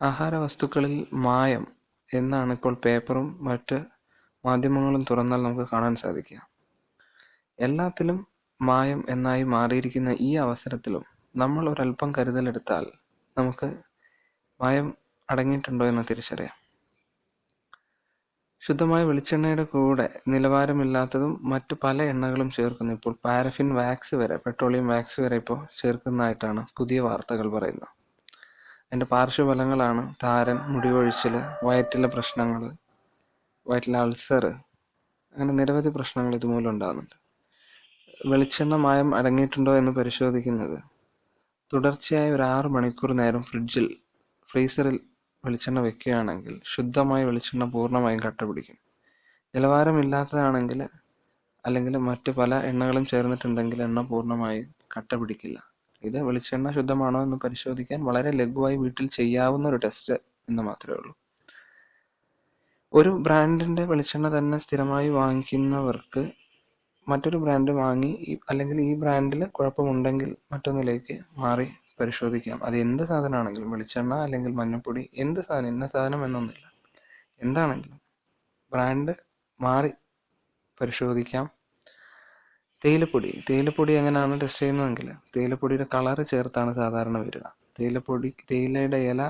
ആഹാര വസ്തുക്കളിൽ മായം എന്നാണ് ഇപ്പോൾ പേപ്പറും മറ്റ് മാധ്യമങ്ങളും തുറന്നാൽ നമുക്ക് കാണാൻ സാധിക്കുക. എല്ലാത്തിലും മായം എന്നായി മാറിയിരിക്കുന്ന ഈ അവസരത്തിലും നമ്മൾ ഒരല്പം കരുതലെടുത്താൽ നമുക്ക് മായം അടങ്ങിയിട്ടുണ്ടോ എന്ന് തിരിച്ചറിയാം. ശുദ്ധമായ വെളിച്ചെണ്ണയുടെ കൂടെ നിലവാരമില്ലാത്തതും മറ്റു പല എണ്ണകളും ചേർക്കുന്നു. ഇപ്പോൾ പാരഫിൻ വാക്സ് വരെ പെട്രോളിയം വാക്സ് വരെ ഇപ്പോൾ ചേർക്കുന്നതായിട്ടാണ് പുതിയ വാർത്തകൾ പറയുന്നത്. അതിന്റെ പാർശ്വഫലങ്ങളാണ് താരൻ മുടികൊഴിച്ചിൽ വയറ്റിലെ പ്രശ്നങ്ങൾ വയറ്റിലെ അൾസർ അങ്ങനെ നിരവധി പ്രശ്നങ്ങൾ ഇതുമൂലം ഉണ്ടാകുന്നുണ്ട്. വെളിച്ചെണ്ണ മായം അടങ്ങിയിട്ടുണ്ടോ എന്ന് പരിശോധിക്കുന്നത്. തുടർച്ചയായി ഒരു ആറ് മണിക്കൂർ നേരം ഫ്രിഡ്ജിൽ ഫ്രീസറിൽ വെളിച്ചെണ്ണ വെക്കുകയാണെങ്കിൽ ശുദ്ധമായ വെളിച്ചെണ്ണ പൂർണമായും കട്ട പിടിക്കും നിലവാരമില്ലാത്തതാണെങ്കിൽ അല്ലെങ്കിൽ മറ്റു പല എണ്ണകളും ചേർന്നിട്ടുണ്ടെങ്കിൽ എണ്ണ പൂർണമായും കട്ട പിടിക്കില്ല ഇത് വെളിച്ചെണ്ണ ശുദ്ധമാണോ എന്ന് പരിശോധിക്കാൻ വളരെ ലഘുവായി വീട്ടിൽ ചെയ്യാവുന്ന ഒരു ടെസ്റ്റ് എന്ന് മാത്രമേ ഉള്ളൂ. ഒരു ബ്രാൻഡിന്റെ വെളിച്ചെണ്ണ തന്നെ സ്ഥിരമായി വാങ്ങിക്കുന്നവർക്ക് മറ്റൊരു ബ്രാൻഡ് വാങ്ങി അല്ലെങ്കിൽ ഈ ബ്രാൻഡിൽ കുഴപ്പമുണ്ടെങ്കിൽ മറ്റൊന്നിലേക്ക് മാറി പരിശോധിക്കാം. അത് എന്ത് സാധനമാണെങ്കിലും വെളിച്ചെണ്ണ അല്ലെങ്കിൽ മഞ്ഞൾപ്പൊടി എന്ത് സാധനം ഇന്ന സാധനം എന്നൊന്നുമില്ല. എന്താണെങ്കിലും ബ്രാൻഡ് മാറി പരിശോധിക്കാം. തേയിലപ്പൊടി. തേയിലപ്പൊടി എങ്ങനെയാണ് ടെസ്റ്റ് ചെയ്യുന്നതെങ്കിൽ തേയിലപ്പൊടിയുടെ കളറ് ചേർത്താണ് സാധാരണ വരിക. തേയിലപ്പൊടി തേയിലയുടെ ഇല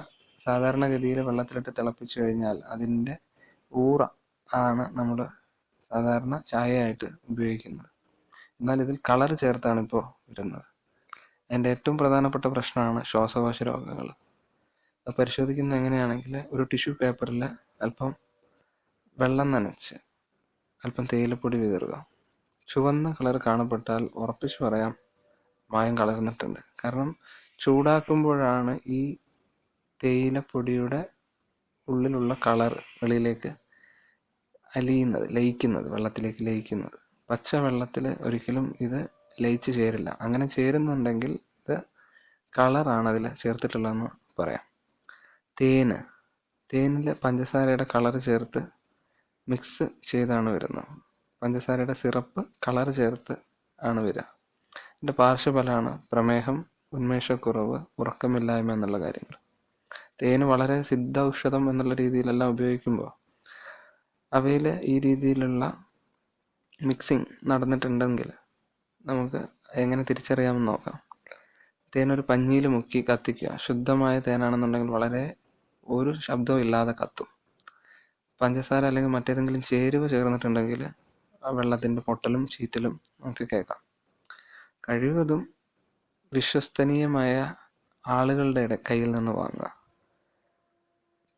സാധാരണഗതിയിൽ വെള്ളത്തിലിട്ട് തിളപ്പിച്ചു കഴിഞ്ഞാൽ അതിന്റെ ഊറ ആണ് നമ്മൾ സാധാരണ ചായയായിട്ട് ഉപയോഗിക്കുന്നത്. എന്നാൽ ഇതിൽ കളർ ചേർത്താണ് ഇപ്പോൾ വരുന്നത്. എന്റെ ഏറ്റവും പ്രധാനപ്പെട്ട പ്രശ്നമാണ് ശ്വാസകോശ രോഗങ്ങൾ. അത് പരിശോധിക്കുന്നത് എങ്ങനെയാണെങ്കിൽ ഒരു ടിഷ്യൂ പേപ്പറിൽ അല്പം വെള്ളം നനച്ച് അല്പം തേയിലപ്പൊടി വിതറുക. ചുവന്ന കളർ കാണപ്പെട്ടാൽ ഉറപ്പിച്ച് പറയാം മായം കലർന്നിട്ടുണ്ട്. കാരണം ചൂടാക്കുമ്പോഴാണ് ഈ തേയിലപ്പൊടിയുടെ ഉള്ളിലുള്ള കളർ വെളിയിലേക്ക് അലിയുന്നത് ലയിക്കുന്നത് വെള്ളത്തിലേക്ക് ലയിക്കുന്നത്. പച്ച വെള്ളത്തിൽ ഒരിക്കലും ഇത് ലയിച്ച് ചേരില്ല. അങ്ങനെ ചേരുന്നുണ്ടെങ്കിൽ ഇത് കളറാണ് അതിൽ ചേർത്തിട്ടുള്ളതെന്ന് പറയാം. തേന്. തേനിൽ പഞ്ചസാരയുടെ കളർ ചേർത്ത് മിക്സ് ചെയ്താണ് വരുന്നത്. പഞ്ചസാരയുടെ സിറപ്പ് കളർ ചേർത്ത് ആണ് വരിക. ഇതിന്റെ പാർശ്വഫലമാണ് പ്രമേഹം ഉന്മേഷക്കുറവ് ഉറക്കമില്ലായ്മ എന്നുള്ള കാര്യങ്ങൾ. തേന് വളരെ സിദ്ധ ഔഷധം എന്നുള്ള രീതിയിലെല്ലാം ഉപയോഗിക്കുമ്പോൾ അവയിൽ ഈ രീതിയിലുള്ള മിക്സിങ് നടന്നിട്ടുണ്ടെങ്കിൽ നമുക്ക് എങ്ങനെ തിരിച്ചറിയാമെന്ന് നോക്കാം. തേനൊരു പഞ്ഞിയിൽ മുക്കി കത്തിക്കുക. ശുദ്ധമായ തേനാണെന്നുണ്ടെങ്കിൽ വളരെ ഒരു ശബ്ദവും ഇല്ലാതെ കത്തും. പഞ്ചസാര അല്ലെങ്കിൽ മറ്റേതെങ്കിലും ചേരുവ ചേർന്നിട്ടുണ്ടെങ്കിൽ വെള്ളത്തിന്റെ പൊട്ടലും ചീറ്റലും നമുക്ക് കേൾക്കാം. കഴിവതും വിശ്വസനീയമായ ആളുകളുടെ ഇട കയ്യിൽ നിന്ന് വാങ്ങുക.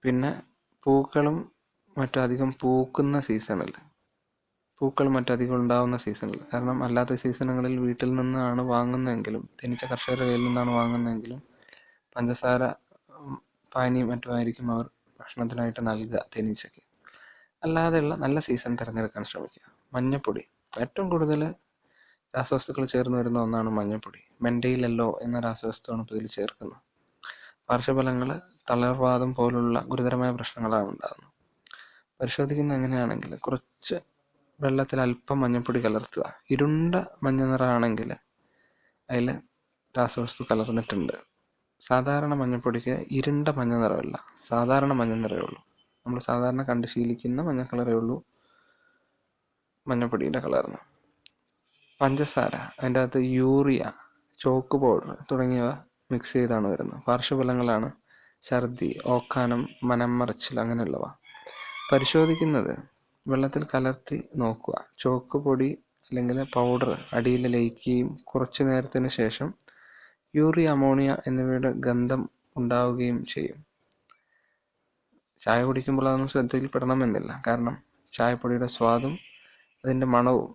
പിന്നെ പൂക്കളും മറ്റും അധികം പൂക്കുന്ന സീസണിൽ പൂക്കൾ മറ്റധികം ഉണ്ടാവുന്ന സീസണിൽ കാരണം അല്ലാത്ത സീസണുകളിൽ വീട്ടിൽ നിന്നാണ് വാങ്ങുന്നതെങ്കിലും തനിച്ച കർഷകരുടെ കയ്യിൽ നിന്നാണ് വാങ്ങുന്നതെങ്കിലും പഞ്ചസാര ഉം, പാനിയും മറ്റുമായിരിക്കും അവർ ഭക്ഷണത്തിനായിട്ട് നൽകുക തേനീച്ചയ്ക്ക്. അല്ലാതെയുള്ള നല്ല സീസൺ തിരഞ്ഞെടുക്കാൻ ശ്രമിക്കുക. മഞ്ഞപ്പൊടി. ഏറ്റവും കൂടുതൽ രാസവസ്തുക്കൾ ചേർന്ന് വരുന്ന ഒന്നാണ് മഞ്ഞപ്പൊടി. മെൻഡയിലല്ലോ എന്ന രാസവസ്തുവാണ് ഇതിൽ ചേർക്കുന്നത്. പാർശ്വഫലങ്ങൾ തളർവാദം പോലുള്ള ഗുരുതരമായ പ്രശ്നങ്ങളാണ് ഉണ്ടാകുന്നത് പരിശോധിക്കുന്നത് എങ്ങനെയാണെങ്കിൽ കുറച്ച് വെള്ളത്തിൽ അല്പം മഞ്ഞപ്പൊടി കലർത്തുക. ഇരുണ്ട മഞ്ഞ നിറമാണെങ്കിൽ അതിൽ രാസവസ്തു കലർന്നിട്ടുണ്ട്. സാധാരണ മഞ്ഞപ്പൊടിക്ക് ഇരുണ്ട മഞ്ഞ നിറമില്ല. സാധാരണ മഞ്ഞ നിറമേ ഉള്ളൂ. നമ്മൾ സാധാരണ കണ്ട് ശീലിക്കുന്ന മഞ്ഞ കളറേ ഉള്ളൂ. മഞ്ഞൾപ്പൊടിയുടെ കളറിന് പഞ്ചസാര അതിന്റെ അകത്ത് യൂറിയ ചോക്ക് പൗഡർ തുടങ്ങിയവ മിക്സ് ചെയ്താണ് വരുന്നത്. പാർശ്വഫലങ്ങളാണ് ഛർദി ഓക്കാനം മനം മറിച്ചിൽ അങ്ങനെയുള്ളവ. പരിശോധിക്കുന്നത് വെള്ളത്തിൽ കലർത്തി നോക്കുക. ചോക്ക് പൊടി അല്ലെങ്കിൽ പൗഡർ അടിയിൽ ലയിക്കുകയും കുറച്ചു നേരത്തിന് ശേഷം യൂറിയ അമോണിയ എന്നിവയുടെ ഗന്ധം ഉണ്ടാവുകയും ചെയ്യും. ചായ കുടിക്കുമ്പോൾ അതൊന്നും ശ്രദ്ധയിൽപ്പെടണമെന്നില്ല. കാരണം ചായപ്പൊടിയുടെ സ്വാദും അതിന്റെ മണവും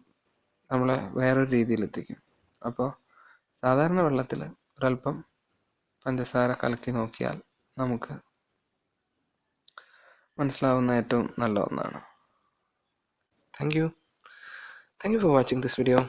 നമ്മളെ വേറൊരു രീതിയിൽ എത്തിക്കും അപ്പോൾ സാധാരണ വെള്ളത്തിൽ ഒരല്പം പഞ്ചസാര കലക്കി നോക്കിയാൽ നമുക്ക് മനസ്സിലാവുന്ന ഏറ്റവും നല്ല ഒന്നാണ്. Thank you thank you for watching this video